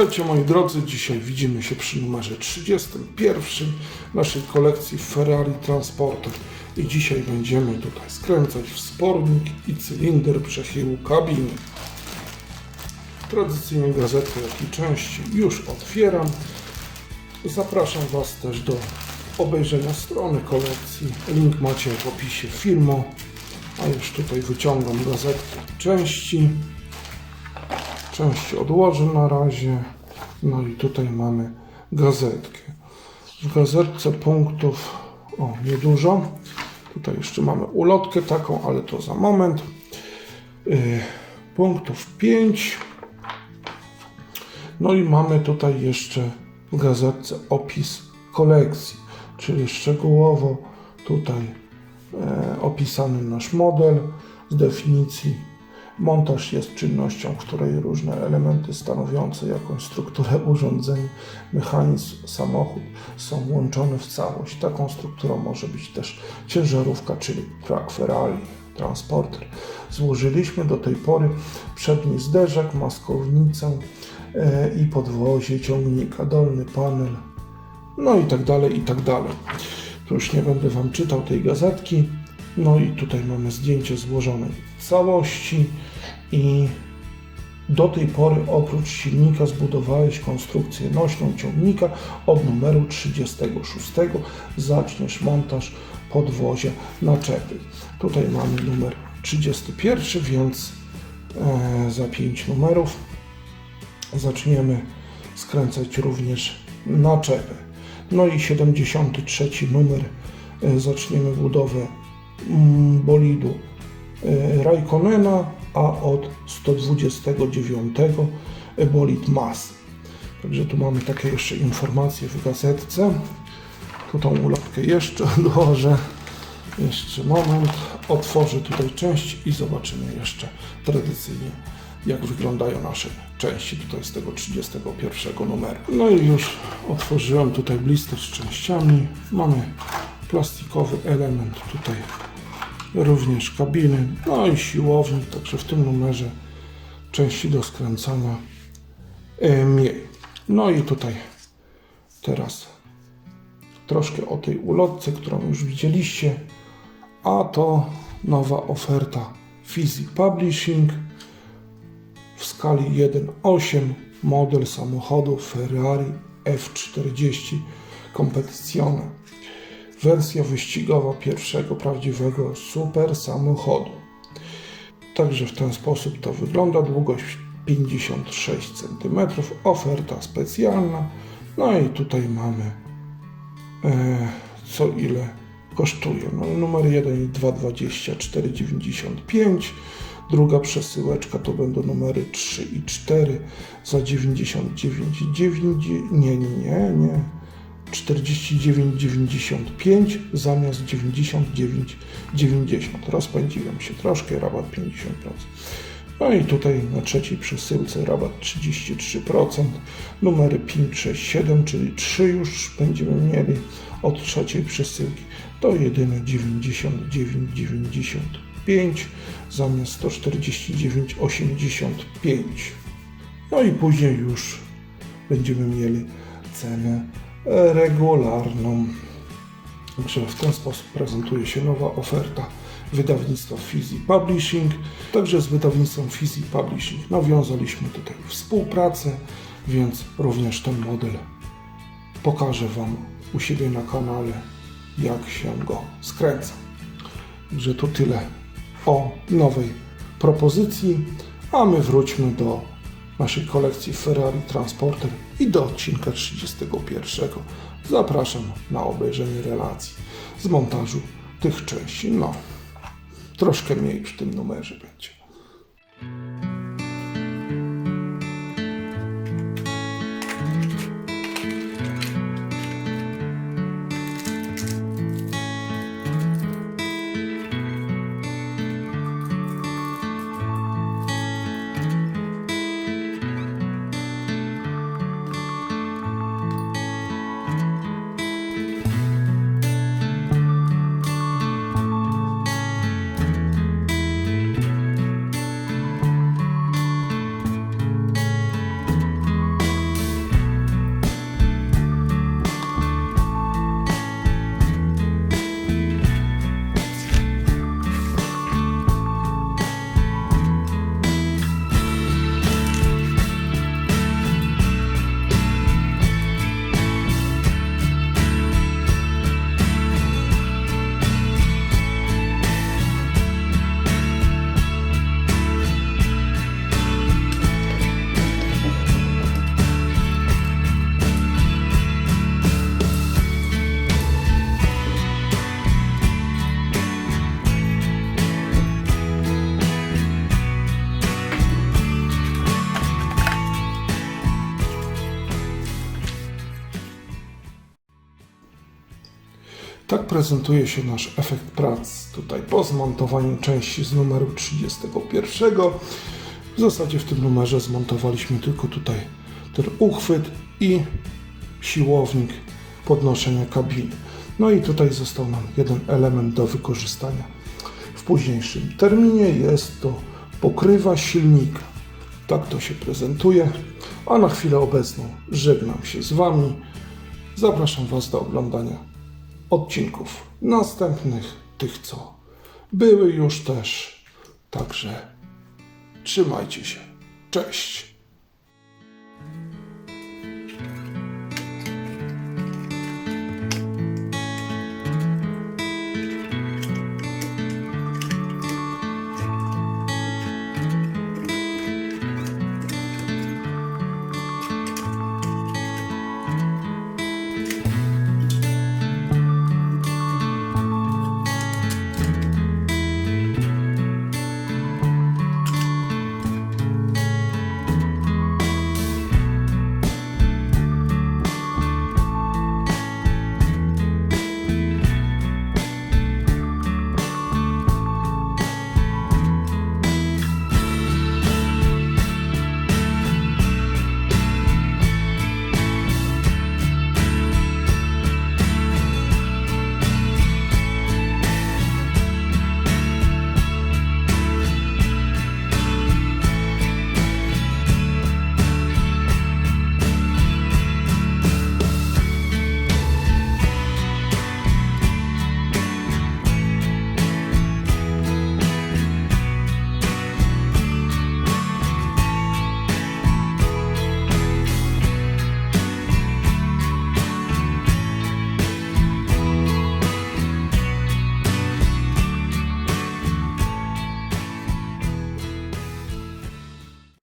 Witajcie moi drodzy, dzisiaj widzimy się przy numerze 31 naszej kolekcji Ferrari Transporter i dzisiaj będziemy tutaj skręcać wspornik i cylinder przechyłu kabiny. Tradycyjnie gazetkę jak i części już otwieram. Zapraszam Was też do obejrzenia strony kolekcji. Link macie w opisie filmu. A już tutaj wyciągam gazetkę części. Część odłożę na razie. No i tutaj mamy gazetkę. W gazetce punktów o niedużo. Tutaj jeszcze mamy ulotkę taką, ale to za moment. Yy, punktów 5. No i mamy tutaj jeszcze w gazetce opis kolekcji, czyli szczegółowo tutaj e, opisany nasz model z definicji. Montaż jest czynnością, której różne elementy stanowiące jakąś strukturę urządzeń, mechanizm, samochód są łączone w całość. Taką strukturą może być też ciężarówka, czyli truck Ferrari, transporter. Złożyliśmy do tej pory przedni zderzak, maskownicę e, i podwozie ciągnika, dolny panel, no i tak dalej, i tak dalej. Tu już nie będę Wam czytał tej gazetki. No i tutaj mamy zdjęcie złożonej całości i do tej pory oprócz silnika zbudowałeś konstrukcję nośną ciągnika od numeru 36. Zaczniesz montaż podwozia naczepy. Tutaj mamy numer 31, więc e, za 5 numerów zaczniemy skręcać również naczepę. No i 73 numer e, zaczniemy budowę mm, bolidu e, Raikkonena, a od 129 bolid Mas. Także tu mamy takie jeszcze informacje w gazetce. Tu tą ulotkę jeszcze odłożę. Jeszcze moment. Otworzę tutaj część i zobaczymy jeszcze tradycyjnie jak wyglądają nasze części tutaj z tego 31 numeru. No i już otworzyłem tutaj blister z częściami. Mamy plastikowy element tutaj również kabiny, no i siłownik, także w tym numerze części do skręcania mniej. No i tutaj teraz troszkę o tej ulotce, którą już widzieliście, a to nowa oferta Fizi Publishing w skali 1.8 model samochodu Ferrari F40 Competizione. Wersja wyścigowa pierwszego prawdziwego super samochodu. Także w ten sposób to wygląda. Długość 56 cm, oferta specjalna. No i tutaj mamy e, co ile kosztuje. No, numer 1 i 2, 24,95. Druga przesyłeczka to będą numery 3 i 4 za 99,9. Nie, nie, nie, nie. 49,95 zamiast 99,90. Rozpędziłem się troszkę, rabat 50%. No i tutaj na trzeciej przesyłce rabat 33%. Numery 5, 6, 7, czyli 3 już będziemy mieli od trzeciej przesyłki. To jedyne 99,95 zamiast 149,85. No i później już będziemy mieli cenę regularną. Także w ten sposób prezentuje się nowa oferta wydawnictwa Fizi Publishing. Także z wydawnictwem Fizi Publishing nawiązaliśmy tutaj współpracę, więc również ten model pokażę Wam u siebie na kanale, jak się go skręca. Także to tyle o nowej propozycji, a my wróćmy do naszej kolekcji Ferrari Transporter i do odcinka 31. Zapraszam na obejrzenie relacji z montażu tych części. No, troszkę mniej w tym numerze będzie. Tak prezentuje się nasz efekt prac tutaj po zmontowaniu części z numeru 31. W zasadzie w tym numerze zmontowaliśmy tylko tutaj ten uchwyt i siłownik podnoszenia kabiny. No i tutaj został nam jeden element do wykorzystania w późniejszym terminie. Jest to pokrywa silnika. Tak to się prezentuje. A na chwilę obecną żegnam się z Wami. Zapraszam Was do oglądania odcinków następnych, tych co były już też. Także trzymajcie się. Cześć.